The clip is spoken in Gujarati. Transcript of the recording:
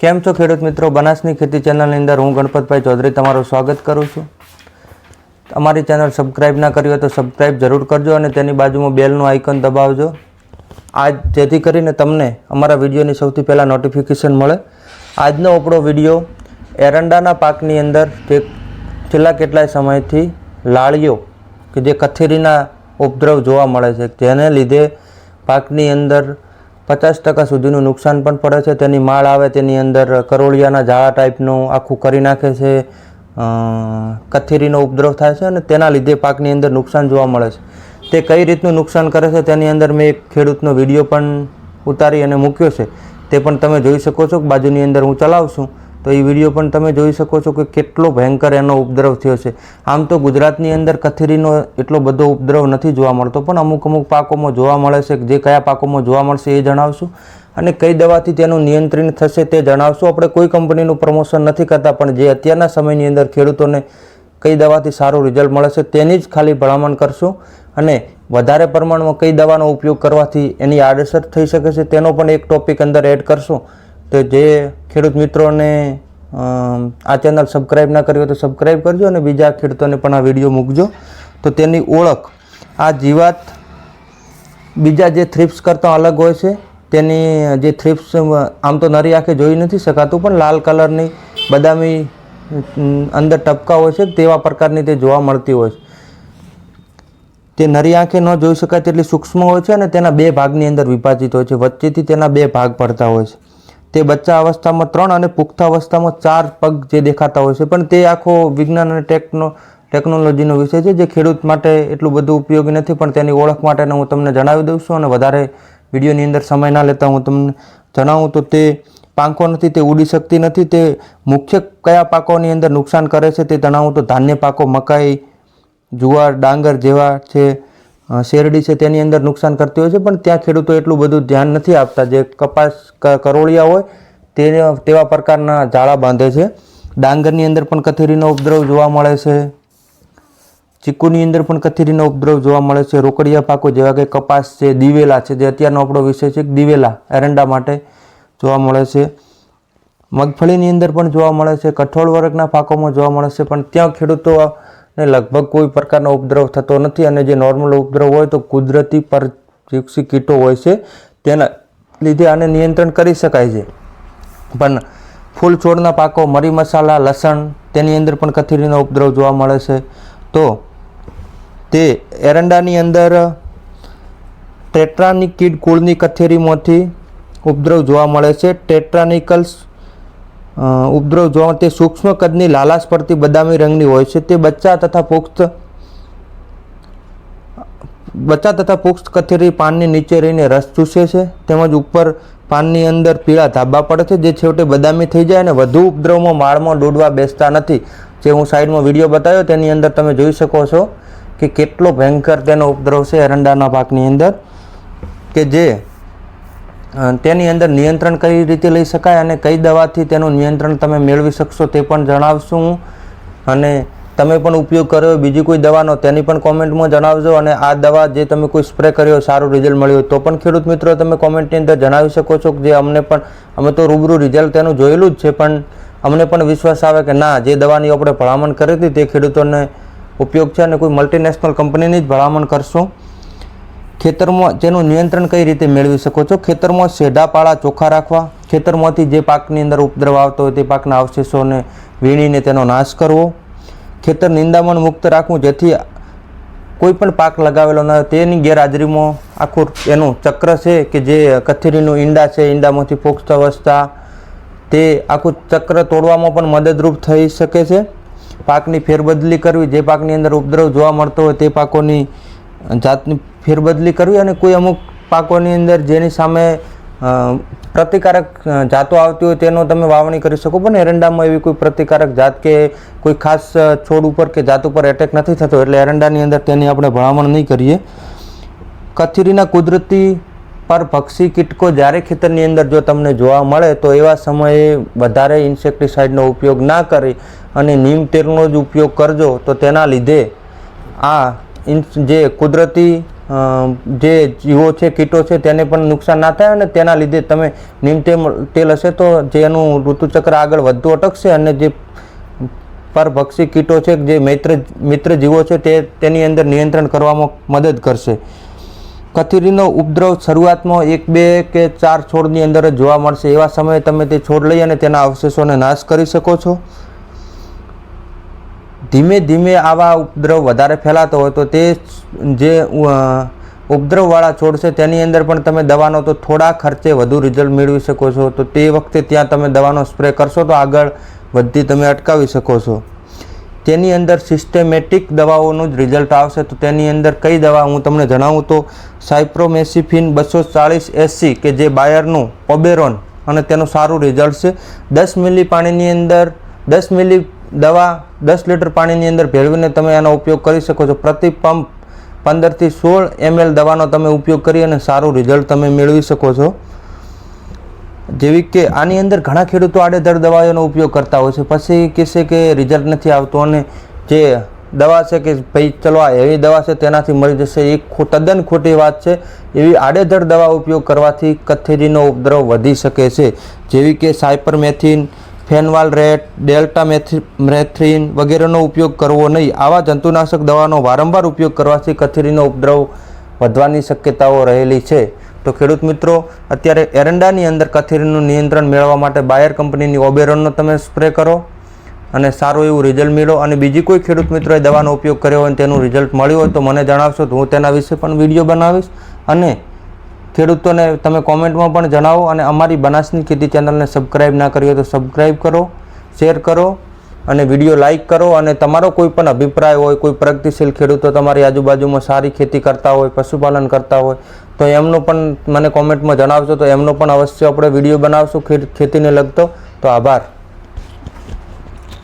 કેમ છો ખેડૂત મિત્રો? બનાસની ખેતી ચેનલની અંદર હું ગણપતભાઈ ચૌધરી તમારું સ્વાગત કરું છું. અમારી ચેનલ સબસ્ક્રાઈબ ના કરી હોય તો સબસ્ક્રાઈબ જરૂર કરજો અને તેની બાજુમાં બેલનું આઇકન દબાવજો. આ જેથી કરીને તમને અમારા વિડીયોની સૌથી પહેલાં નોટિફિકેશન મળે. આજનો આપણો વીડિયો એરંડાના પાકની અંદર જે છેલ્લા કેટલાય સમયથી લાળીઓ કે જે કથેરીના ઉપદ્રવ જોવા મળે છે, જેને લીધે પાકની અંદર પચાસ ટકા સુધીનું નુકસાન પણ પડે છે. તેની માળ આવે તેની અંદર કરોળિયાના ઝાડા ટાઈપનું આખું કરી નાખે છે. કથેરીનો ઉપદ્રવ થાય છે અને તેના લીધે પાકની અંદર નુકસાન જોવા મળે છે. તે કઈ રીતનું નુકસાન કરે છે તેની અંદર મેં એક ખેડૂતનો વીડિયો પણ ઉતારી અને મૂક્યો છે. તે પણ તમે જોઈ શકો છો બાજુની અંદર હું ચલાવશું તો એ વીડિયો પણ તમે જોઈ શકો છો કે કેટલો ભયંકર એનો ઉપદ્રવ થયો છે. આમ તો ગુજરાતની અંદર કથેરીનો એટલો બધો ઉપદ્રવ નથી જોવા મળતો, પણ અમુક અમુક પાકોમાં જોવા મળે છે જે કયા પાકોમાં જોવા મળશે એ જણાવશું. અને કઈ દવાથી તેનું નિયંત્રણ થશે તે જણાવશું. આપણે કોઈ કંપનીનું પ્રમોશન નથી કરતા, પણ જે અત્યારના સમયની અંદર ખેડૂતોને કઈ દવાથી સારું રિઝલ્ટ મળે છે તેની જ ખાલી ભલામણ કરશું. અને વધારે પ્રમાણમાં કઈ દવાનો ઉપયોગ કરવાથી એની આડઅસર થઈ શકે છે તેનો પણ એક ટોપિક અંદર એડ કરશું. તો જે ખેડૂત મિત્રોને આ ચેનલ સબસ્ક્રાઈબ ના કરી હોય તો સબસ્ક્રાઈબ કરજો અને બીજા ખેડૂતોને પણ આ વીડિયો મૂકજો. તો તેની ઓળખ, આ જીવાત બીજા જે થ્રિપ્સ કરતાં અલગ હોય છે, તેની જે થ્રિપ્સ આમ તો નરી આંખે જોઈ નથી શકાતું, પણ લાલ કલરની બદામી અંદર ટપકા હોય છે તેવા પ્રકારની તે જોવા મળતી હોય છે. તે નરી આંખે ન જોઈ શકાય તેટલી સૂક્ષ્મ હોય છે અને તેના બે ભાગની અંદર વિભાજિત હોય છે. વચ્ચેથી તેના બે ભાગ પડતા હોય છે. તે બચ્ચા અવસ્થામાં ત્રણ અને પુખ્ત અવસ્થામાં ચાર પગ જે દેખાતા હોય છે. પણ તે આખો વિજ્ઞાન અને ટેકનો, ટેકનોલોજીનો વિષય છે જે ખેડૂત માટે એટલું બધું ઉપયોગી નથી, પણ તેની ઓળખ માટેને હું તમને જણાવી દઉં છું અને વધારે વિડીયોની અંદર સમય ના લેતા હું તમને જણાવું તો તે પાંખો નથી, તે ઉડી શકતી નથી. તે મુખ્ય કયા પાકોની અંદર નુકસાન કરે છે તે જણાવું તો ધાન્ય પાકો મકાઈ, જુવાર, ડાંગર જેવા છે. શેરડી છે તેની અંદર નુકસાન કરતી હોય છે, પણ ત્યાં ખેડૂતો એટલું બધું ધ્યાન નથી આપતા. જે કપાસ કરોળિયા હોય તે તેવા પ્રકારના જાળા બાંધે છે. ડાંગરની અંદર પણ કથેરીનો ઉપદ્રવ જોવા મળે છે. ચીકુની અંદર પણ કથેરીનો ઉપદ્રવ જોવા મળે છે. રોકડિયા પાકો જેવા કે કપાસ છે, દિવેલા છે, જે અત્યારનો આપણો વિષય છે, દિવેલા, એરંડા માટે જોવા મળે છે. મગફળીની અંદર પણ જોવા મળે છે. કઠોળ વર્ગના પાકોમાં જોવા મળે છે, પણ ત્યાં ખેડૂતોને લગભગ કોઈ પ્રકારનો ઉપદ્રવ થતો નથી અને જે નોર્મલ ઉપદ્રવ હોય તો કુદરતી પરજીવસી કીટો હોય છે, તેના લીધે આને નિયંત્રણ કરી શકાય છે. પણ ફૂલ છોડના પાકો, મરી મસાલા, લસણ, તેની અંદર પણ કથેરીનો ઉપદ્રવ જોવા મળે છે. તો તે એરંડાની અંદર ટેટ્રાની કીડ કુળની કથેરીમાંથી ઉપદ્રવ જોવા મળે છે. ટેટ્રાનિકલ્સ ઉપદ્રવ જોવા તે સૂક્ષ્મ કદની લાલાશ પડતી બદામી રંગની હોય છે. તે બચ્ચા તથા પુખ્ત, બચ્ચા તથા પુખ્ત કથેરી પાનની નીચે રહીને રસ ચૂસે છે. તેમજ ઉપર પાનની અંદર પીળા ધાબા પડે છે, જે છેવટે બદામી થઈ જાય અને વધુ ઉપદ્રવમાં માળમાં દોડવા બેસતા નથી. જે હું સાઈડમાં વીડિયો બતાવ્યો, તેની અંદર તમે જોઈ શકો છો કે કેટલો ભયંકર તેનો ઉપદ્રવ છે એરંડાના પાકની અંદર, કે જે તેની અંદર નિયંત્રણ કઈ રીતે લઈ શકાય અને કઈ દવાથી તેનું નિયંત્રણ તમે મેળવી શકશો તે પણ જણાવશું અને તમે પણ ઉપયોગ કર્યો, બીજી કોઈ દવાનો તેની પણ કોમેન્ટમાં જણાવજો અને આ દવા જે તમે કોઈ સ્પ્રે કર્યો, સારું રિઝલ્ટ મળ્યું તો પણ ખેડૂત મિત્રો તમે કોમેન્ટની અંદર જણાવી શકો છો કે જે અમને પણ, અમે તો રૂબરૂ રિઝલ્ટ તેનું જોયેલું જ છે, પણ અમને પણ વિશ્વાસ આવે કે ના, જે દવાની આપણે ભલામણ કરી હતી તે ખેડૂતોને ઉપયોગ છે અને કોઈ મલ્ટીનેશનલ કંપનીની જ ભલામણ કરશું. ખેતરમાં જેનું નિયંત્રણ કઈ રીતે મેળવી શકો છો? ખેતરમાં સેઢા પાળા ચોખ્ખા રાખવા. ખેતરમાંથી જે પાકની અંદર ઉપદ્રવ આવતો હોય તે પાકના અવશેષોને વીણીને તેનો નાશ કરવો. ખેતર નિંદામણ મુક્ત રાખવું, જેથી કોઈ પણ પાક લગાવેલો ન તેની ગેરહાજરીમાં આખું એનું ચક્ર છે કે જે કથેરીનું ઈંડા છે, ઈંડામાંથી પુખ્ત અવસ્થા, તે આખું ચક્ર તોડવામાં પણ મદદરૂપ થઈ શકે છે. પાકની ફેરબદલી કરવી, જે પાકની અંદર ઉપદ્રવ જોવા મળતો હોય તે પાકોની જાતની ફેરબદલી કરવી અને કોઈ અમુક પાકોની અંદર જેની સામે પ્રતિકારક જાતો આવતી હોય તેનો તમે વાવણી કરી શકો, પણ એરંડામાં એવી કોઈ પ્રતિકારક જાત કે કોઈ ખાસ છોડ ઉપર કે જાત ઉપર એટેક નથી થતો, એટલે એરંડાની અંદર તેની આપણે ભલામણ નહીં કરીએ. કથેરીના કુદરતી પર પક્ષી કીટકો જ્યારે ખેતરની અંદર જો તમને જોવા મળે, તો એવા સમયે વધારે ઇન્સેક્ટિસાઇડનો ઉપયોગ ના કરી અને નીમ તેલનો જ ઉપયોગ કરજો, તો તેના લીધે આ જે કુદરતી જે જીવો છે, કીટો છે, તેને પણ નુકસાન ના થાય અને તેના લીધે તમે નીમ તેલ હશે તો જેનું ઋતુચક્ર આગળ વધતું અટકશે અને જે પરભક્ષી કીટો છે, જે મિત્ર મિત્ર જીવો છે, તે તેની અંદર નિયંત્રણ કરવામાં મદદ કરશે. કથીરીનો ઉપદ્રવ શરૂઆતમાં એક, બે કે ચાર છોડની અંદર જ જોવા મળશે. એવા સમયે તમે તે છોડ લઈ અને તેના અવશેષોને નાશ કરી શકો છો. ધીમે ધીમે આવા ઉપદ્રવ વધારે ફેલાતો હોય તો તે જે ઉપદ્રવવાળા છોડ છે તેની અંદર પણ તમે દવાનો તો થોડા ખર્ચે વધુ રિઝલ્ટ મેળવી શકો છો. તો તે વખતે ત્યાં તમે દવાનો સ્પ્રે કરશો તો આગળ વધતી તમે અટકાવી શકો છો. તેની અંદર સિસ્ટેમેટિક દવાઓનું જ રિઝલ્ટ આવશે. તો તેની અંદર કઈ દવા હું તમને જણાવું તો સાયપ્રોમેસિફિન બસો ચાળીસ એસસી કે જે બાયરનું ઓબેરોન અને તેનું સારું રિઝલ્ટ છે. દસ મિલી પાણીની અંદર, દસ મિલી દવા દસ લીટર પાણીની અંદર ભેળવીને તમે એનો ઉપયોગ કરી શકો છો. પ્રતિ પંપ પંદરથી સોળ એમએલ દવાનો તમે ઉપયોગ કરી અને સારું રિઝલ્ટ તમે મેળવી શકો છો. જેવી કે આની અંદર ઘણા ખેડૂતો આડેધડ દવાઓનો ઉપયોગ કરતા હોય છે. પછી કહેશે કે રિઝલ્ટ નથી આવતું અને જે દવા છે કે ભાઈ ચલો આ એવી દવા છે તેનાથી મળી જશે. એ તદ્દન ખોટી વાત છે. એવી આડેધડ દવા ઉપયોગ કરવાથી કથેરીનો ઉપદ્રવ વધી શકે છે. જેવી કે સાયપરમેથિન ફેનવાલ રેટ, ડેલ્ટા મેથી મેથ્રીન વગેરેનો ઉપયોગ કરવો નહીં. આવા જંતુનાશક દવાનો વારંવાર ઉપયોગ કરવાથી કથેરીનો ઉપદ્રવ વધવાની શક્યતાઓ રહેલી છે. તો ખેડૂત મિત્રો, અત્યારે એરંડાની અંદર કથેરીનું નિયંત્રણ મેળવવા માટે બાયર કંપનીની ઓબેરોનનો તમે સ્પ્રે કરો અને સારું એવું રિઝલ્ટ મેળવો. અને બીજી કોઈ ખેડૂત મિત્રોએ દવાનો ઉપયોગ કર્યો હોય તેનું રિઝલ્ટ મળ્યું હોય તો મને જણાવશો તો હું તેના વિશે પણ વીડિયો બનાવીશ. અને ખેડૂતોને તમે કોમેન્ટમાં પણ જણાવો અને અમારી બનાસની ખેતી ચેનલને સબસ્ક્રાઈબ ના કરી હોય તો સબસ્ક્રાઈબ કરો, શેર કરો અને વીડિયો લાઈક કરો અને તમારો કોઈ પણ અભિપ્રાય હોય, કોઈ પ્રગતિશીલ ખેડૂતો તમારી આજુબાજુમાં સારી ખેતી કરતા હોય, પશુપાલન કરતા હોય, તો એમનો પણ મને કોમેન્ટમાં જણાવશો તો એમનો પણ અવશ્ય આપણે વીડિયો બનાવશું ખેતીને લગતો. તો આભાર.